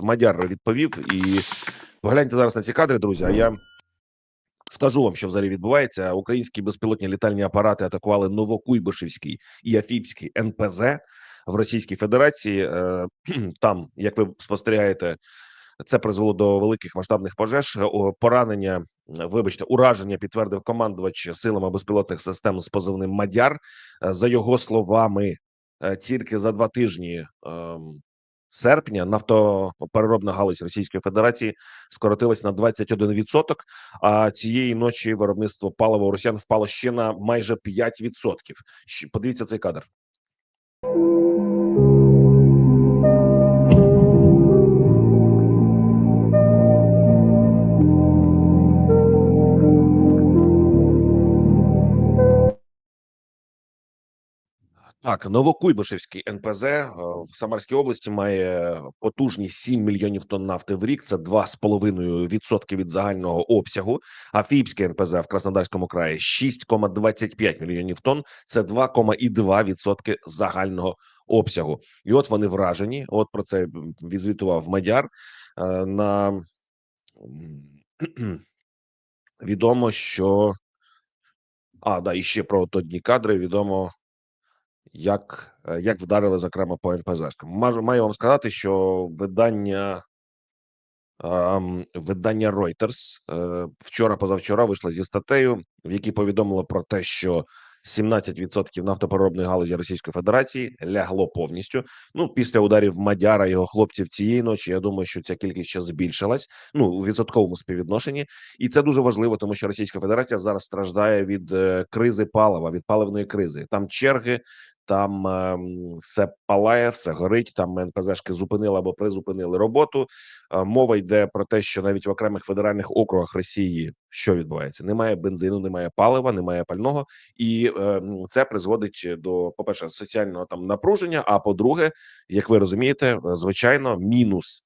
Мадяр відповів. І погляньте зараз на ці кадри, друзі. А я скажу вам, що взагалі відбувається. Українські безпілотні літальні апарати атакували Новокуйбишевський і Афіпський НПЗ в Російській Федерації. Е, Там, як ви спостерігаєте, це призвело до великих масштабних пожеж. Поранення, вибачте, ураження підтвердив командувач силами безпілотних систем з позивним Мадяр. Е, За його словами, е, тільки за два тижні. Серпня нафтопереробна галузь Російської Федерації скоротилась на 21%, а цієї ночі виробництво палива у росіян впало ще на майже 5%. Подивіться цей кадр. Так, Новокуйбишевський НПЗ е, в Самарській області має потужність 7 мільйонів тонн нафти в рік. Це 2,5% від загального обсягу. А Фіївський НПЗ в Краснодарському краї 6,25 мільйонів тонн. Це 2,2% загального обсягу. І от вони вражені. От про це відзвітував Мадяр. Е, На відомо, що а да, і ще про одні кадри відомо як, е, як вдарили зокрема по НПЗшкам. Мажу маю вам сказати, що видання видання Reuters е, вчора позавчора вийшло зі статтею, в якій повідомило про те, що 17% нафтопереробної галузі Російської Федерації лягло повністю. Ну після ударів Мадяра його хлопців цієї ночі. Я думаю, що ця кількість ще збільшилась. Ну у відсотковому співвідношенні, і це дуже важливо, тому що Російська Федерація зараз страждає від е, кризи палива, від паливної кризи. Там черги, там ем, все палає, все горить. Там НПЗшки зупинили або призупинили роботу. Е, Мова йде про те, що навіть в окремих федеральних округах Росії що відбувається? Немає бензину, немає палива, немає пального, і е, це призводить до, по перше, соціального там напруження. А по-друге, як ви розумієте, звичайно, мінус.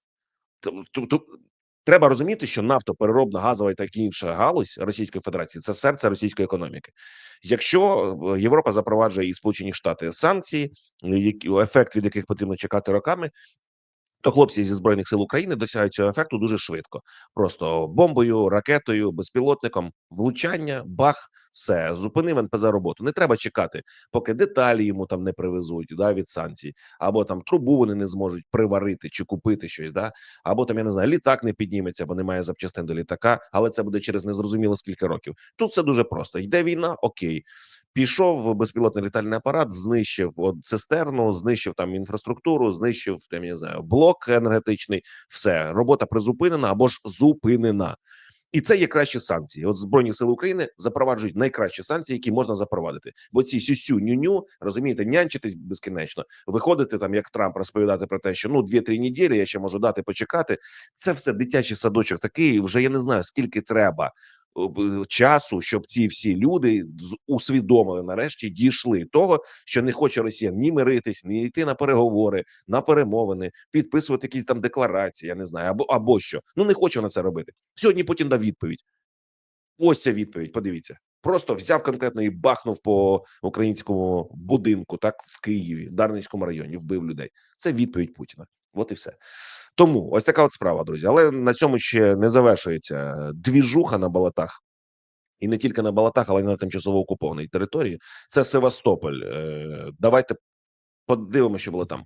Треба розуміти, що нафтопереробна газова і так інша галузь Російської Федерації це серце російської економіки. Якщо е, Європа запроваджує і Сполучені Штати санкції, які ефект від яких потрібно чекати роками, то хлопці зі збройних сил України досягають цього ефекту дуже швидко. Просто бомбою, ракетою, безпілотником, влучання, бах, все зупинив НПЗ роботу. Не треба чекати, поки деталі йому там не привезуть да, від санкцій, або там трубу вони не зможуть приварити чи купити щось. Да, або там я не знаю, літак не підніметься, бо немає запчастин до літака, але це буде через незрозуміло скільки років. Тут все дуже просто. Йде війна, окей. Пішов безпілотний літальний апарат, знищив от цистерну, знищив там інфраструктуру, знищив там, я не знаю, блок енергетичний. Все, робота призупинена або ж зупинена. І це є кращі санкції. От збройні сили України запроваджують найкращі санкції, які можна запровадити. Бо ці сюсю ню-ню, розумієте, нянчитись безкінечно, виходити там, як Трамп, розповідати про те, що ну дві-три неділі я ще можу дати почекати. Це все дитячий садочок такий. Вже я не знаю скільки треба часу, щоб ці всі люди усвідомили нарешті дійшли того, що не хоче Росія ні миритись, ні йти на переговори, на перемовини, підписувати якісь там декларації. Я не знаю, або або що. Ну не хоче вона це робити. Сьогодні Путін дав відповідь. Ось ця відповідь. Подивіться. Просто взяв конкретно і бахнув по українському будинку, так в Києві, в Дарницькому районі, вбив людей. Це відповідь Путіна. От і все. Тому ось така от справа, друзі. Але на цьому ще не завершується двіжуха на болотах. І не тільки на болотах, але й на тимчасово окупованій території. Це Севастополь. Е, Давайте подивимося, що було там.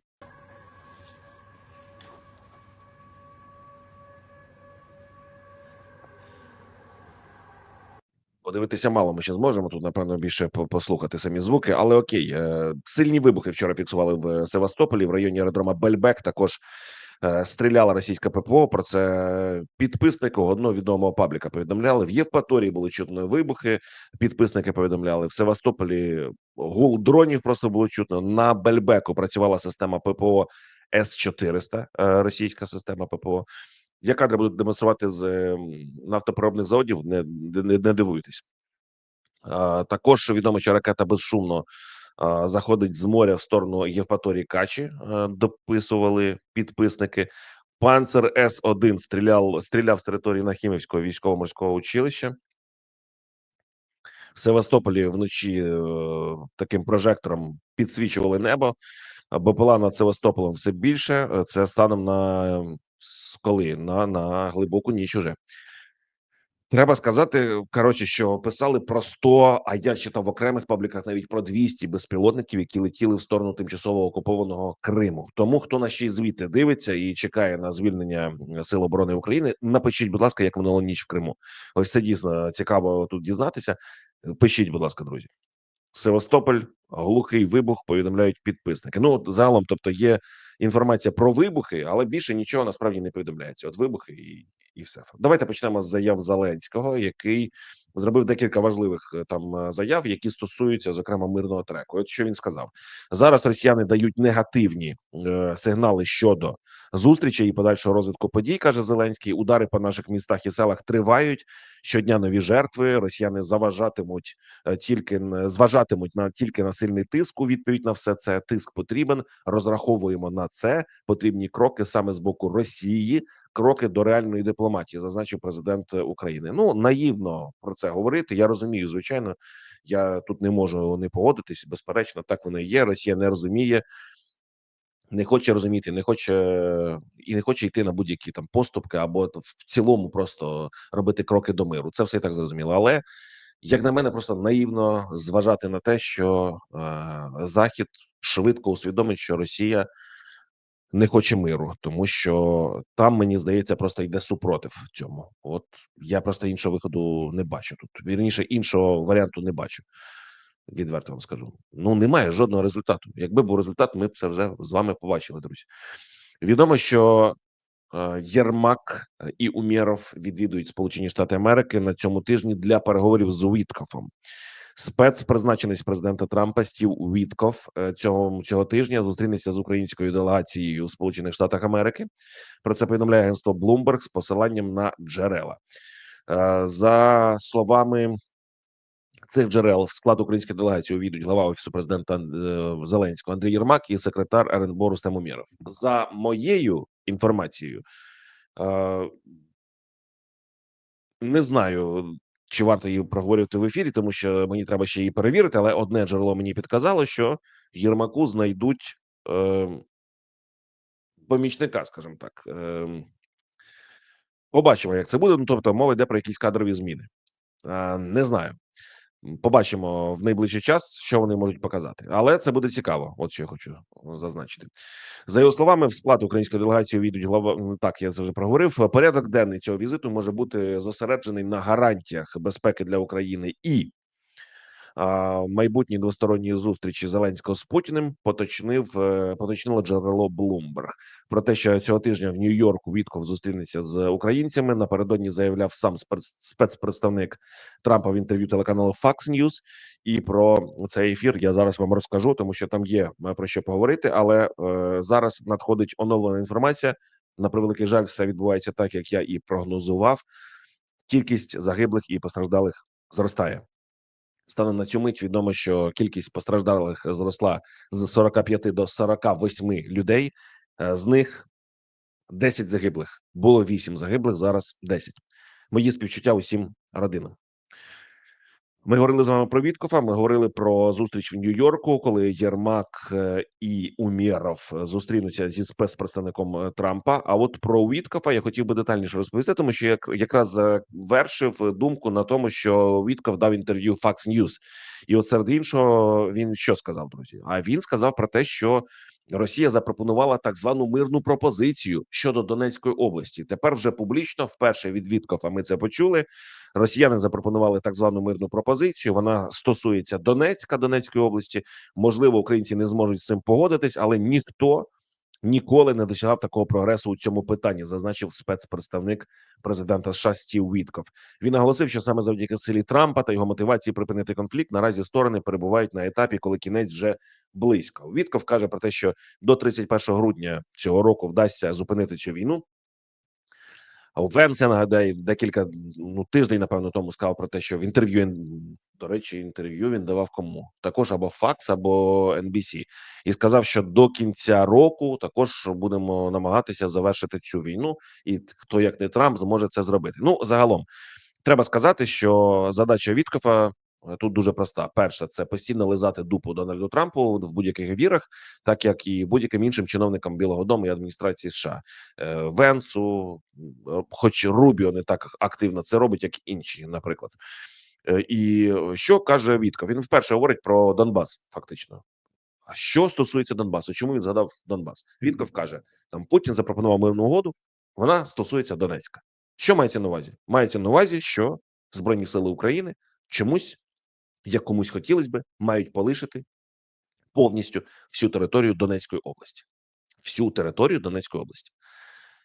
Подивитися мало ми ще зможемо. Тут, напевно, більше послухати самі звуки. Але окей, е, сильні вибухи вчора фіксували в Севастополі в районі аеродрома Бельбек. Також е, стріляла російська ППО. Про це підписники одного відомого пабліка повідомляли. В Євпаторії були чутно вибухи. Підписники повідомляли в Севастополі. Гул дронів просто було чутно. На Бельбеку працювала система ППО С 400 е, російська система ППО. Я кадри буду демонструвати з ем, нафтопереробних заводів. Не, не, не дивуйтесь. А, Також відомо, що ракета безшумно а, заходить з моря в сторону Євпаторії Качі. а, Дописували підписники. Панцер С 1 стріляв стріляв з території Нахімівського військово-морського училища. В Севастополі вночі е, таким прожектором підсвічували небо. БПЛА над Севастополем все більше. Е, Це станом на З коли? На на глибоку ніч уже. Треба сказати, коротше, що писали про 100, а я читав в окремих пабліках навіть про 200 безпілотників, які летіли в сторону тимчасово окупованого Криму. Тому хто на ще звідти дивиться і чекає на звільнення Сил оборони України, напишіть, будь ласка, як минула ніч в Криму. Ось це дійсно цікаво тут дізнатися. Пишіть, будь ласка, друзі. Севастополь, глухий вибух, повідомляють підписники. Ну, от загалом, тобто, є інформація про вибухи, але більше нічого насправді не повідомляється. От вибухи і, і все. Давайте почнемо з заяв Зеленського, який зробив декілька важливих е, там е, заяв, які стосуються зокрема мирного треку. От що він сказав зараз. Росіяни дають негативні е, сигнали щодо зустрічі і подальшого розвитку подій. каже Зеленський. Удари по наших містах і селах тривають щодня. Нові жертви. Росіяни заважатимуть е, тільки зважатимуть на тільки на сильний тиск. У відповідь на все це тиск потрібен. Розраховуємо на це. Потрібні кроки саме з боку Росії, кроки до реальної дипломатії, зазначив президент е, України. Ну наївно про це говорити. Я розумію, звичайно. Я тут не можу не погодитись. Безперечно, так воно і є. Росія не розуміє, не хоче розуміти, не хоче і не хоче йти на будь-які там поступки або в цілому просто робити кроки до миру. Це все і так зрозуміло. Але як на мене, просто наївно зважати на те, що е, Захід швидко усвідомить, що Росія не хоче миру, тому що там мені здається, просто йде супротив цьому. От я просто іншого виходу не бачу тут. Вірніше, іншого варіанту не бачу. Відверто вам скажу. Ну немає жодного результату. Якби був результат, ми б це вже з вами побачили, друзі. Відомо, що е, Єрмак е, і Умєров відвідують Сполучені Штати Америки на цьому тижні для переговорів з Уіткофом. Спецпризначенець президента Трампа Стів Уітков е, цього цього тижня зустрінеться з українською делегацією у Сполучених Штатах Америки. Про це повідомляє агентство Bloomberg з посиланням на джерела. Е, За словами цих джерел в склад української делегації увійдуть глава офісу президента е, Зеленського Андрій Єрмак і секретар РНБО Рустем Умєров. За моєю інформацією, не знаю, чи варто її проговорювати в ефірі, тому що мені треба ще її перевірити. Але одне джерело мені підказало, що Єрмаку знайдуть е, помічника, скажімо так. Е, побачимо, як це буде. Ну тобто, мова йде про якісь кадрові зміни. Е, не знаю. Побачимо в найближчий час, що вони можуть показати, але це буде цікаво. От що я хочу зазначити. За його словами, в склад української делегації війдуть глава. Так я це вже проговорив. Порядок денний цього візиту може бути зосереджений на гарантіях безпеки для України і майбутній двосторонній зустрічі Зеленського з Путіним. Поточнив е, поточнило джерело Bloomberg. про те, що цього тижня в Нью-Йорку Вітков зустрінеться з українцями. Напередодні заявляв сам спец- спецпредставник Трампа в інтерв'ю телеканалу Fox News. І про цей ефір я зараз вам розкажу, тому що там є е, про що поговорити. Але е, зараз надходить оновлена інформація. На превеликий жаль, все відбувається так, як я і прогнозував. Кількість загиблих і постраждалих зростає. Станом на цю мить відомо, що кількість постраждалих зросла з 45 до 48 людей. Е, З них 10 загиблих. Було 8 загиблих, зараз 10. Мої співчуття усім родинам. Ми говорили з вами про Віткофа. Ми говорили про зустріч в Нью-Йорку, коли Єрмак е, і Умєров зустрінуться зі спецпредставником е, Трампа. А от про Віткофа я хотів би детальніше розповісти, тому що я якраз завершив думку на тому, що Вітков дав інтерв'ю Fox News. І от серед іншого він що сказав, друзі? А він сказав про те, що Росія запропонувала так звану мирну пропозицію щодо Донецької області. Тепер вже публічно, вперше від Віткофа ми це почули. Росіяни запропонували так звану мирну пропозицію. Вона стосується Донецька, Донецької області. Можливо, українці не зможуть з цим погодитись, але ніхто ніколи не досягав такого прогресу у цьому питанні, зазначив спецпредставник президента США Стів Вітков. Він наголосив, що саме завдяки силі Трампа та його мотивації припинити конфлікт наразі сторони перебувають на етапі, коли кінець вже близько. Вітков каже про те, що до 31 грудня цього року вдасться зупинити цю війну. Венсе нагадаю, декілька ну тижнів, напевно, тому сказав про те, що в інтерв'ю до речі, інтерв'ю він давав кому також або Факс, або NBC. і сказав, що до кінця року також будемо намагатися завершити цю війну, і хто як не Трамп зможе це зробити. Ну загалом треба сказати, що задача Віткофа тут дуже проста. Перша це постійно лизати дупу Дональду Трампу в будь-яких ефірах, так як і будь-яким іншим чиновникам Білого Дому і адміністрації США Е, Венсу, е, хоч Рубіо не так активно це робить, як інші, наприклад. Е, І що каже Вітков? Він вперше говорить про Донбас, фактично. А що стосується Донбасу? Чому він згадав Донбас? Вітков каже: там Путін запропонував мирну угоду, вона стосується Донецька. Що мається на увазі? Мається на увазі, що Збройні сили України чомусь, як комусь хотілося би, мають полишити повністю всю територію Донецької області. Всю територію Донецької області.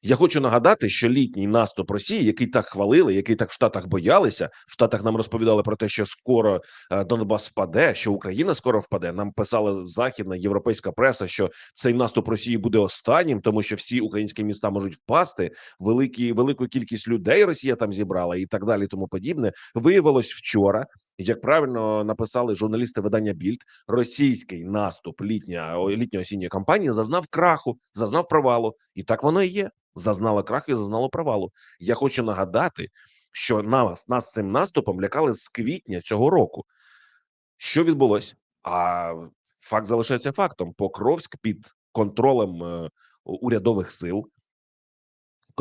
Я хочу нагадати, що літній наступ Росії, який так хвалили, який так в Штатах боялися, в Штатах нам розповідали про те, що скоро е, Донбас впаде, що Україна скоро впаде. Нам писала західна європейська преса, що цей наступ Росії буде останнім, тому що всі українські міста можуть впасти. Великі велику кількість людей Росія там зібрала і так далі. Тому подібне виявилось вчора. Як правильно написали журналісти видання Більд, російський наступ літня літньо-осінньої кампанії зазнав краху, зазнав провалу, і так воно і є. Зазнала краху і зазнало провалу. Я хочу нагадати, що нас нас цим наступом лякали з квітня цього року. Що відбулося? А факт залишається фактом: Покровськ під контролем е, урядових сил.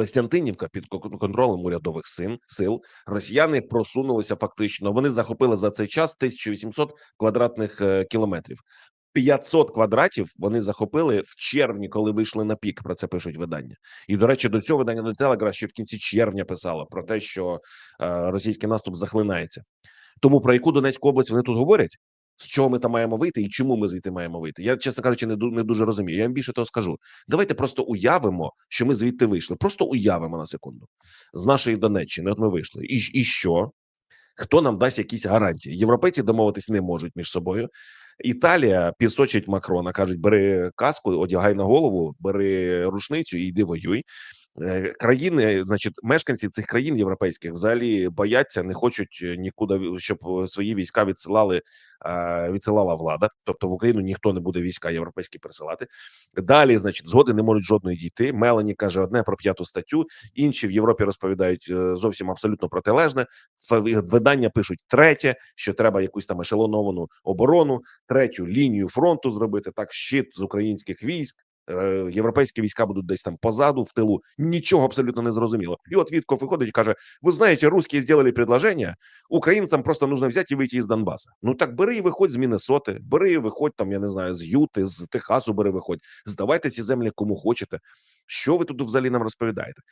Костянтинівка під кон- контролем урядових сил, сил росіяни просунулися фактично. Вони захопили за цей час 1800 квадратних е, кілометрів. 500 квадратів вони захопили в червні, коли вийшли на пік. Про це пишуть видання. І до речі, до цього видання до Телегра ще в кінці червня писало про те, що е, російський наступ захлинається. Тому про яку Донецьку область вони тут говорять? З чого ми там маємо вийти і чому ми звідти маємо вийти? Я, чесно кажучи, не, не дуже розумію. Я вам більше того скажу. Давайте просто уявимо, що ми звідти вийшли. Просто уявимо на секунду. З нашої Донеччини, от ми вийшли. І, і що? Хто нам дасть якісь гарантії? Європейці домовитись не можуть між собою. Італія пісочить Макрона, кажуть: бери каску, одягай на голову, бери рушницю і йди воюй. Е, Країни, значить, мешканці цих країн європейських взагалі бояться, не хочуть е, нікуди, щоб свої війська відсилали, відсилала влада. Тобто в Україну ніхто не буде війська європейські присилати. Далі, значить, згоди не можуть жодної дійти. Мелані каже одне про п'яту статтю. Інші в Європі розповідають зовсім абсолютно протилежне. Видання пишуть третє, що треба якусь там ешелоновану оборону, третю лінію фронту зробити так, щит з українських військ. Е, Європейські війська будуть десь там позаду, в тилу. Нічого абсолютно не зрозуміло. І от Вітков виходить і каже: Ви знаєте, русські зробили предложення, українцям просто нужно взяти і вийти із Донбаса. Ну так бери і виходь з Міннесоти, бери і виходь там, я не знаю, з Юти, з Техасу бери виходь. Здавайте ці землі кому хочете. Що ви тут взагалі нам розповідаєте?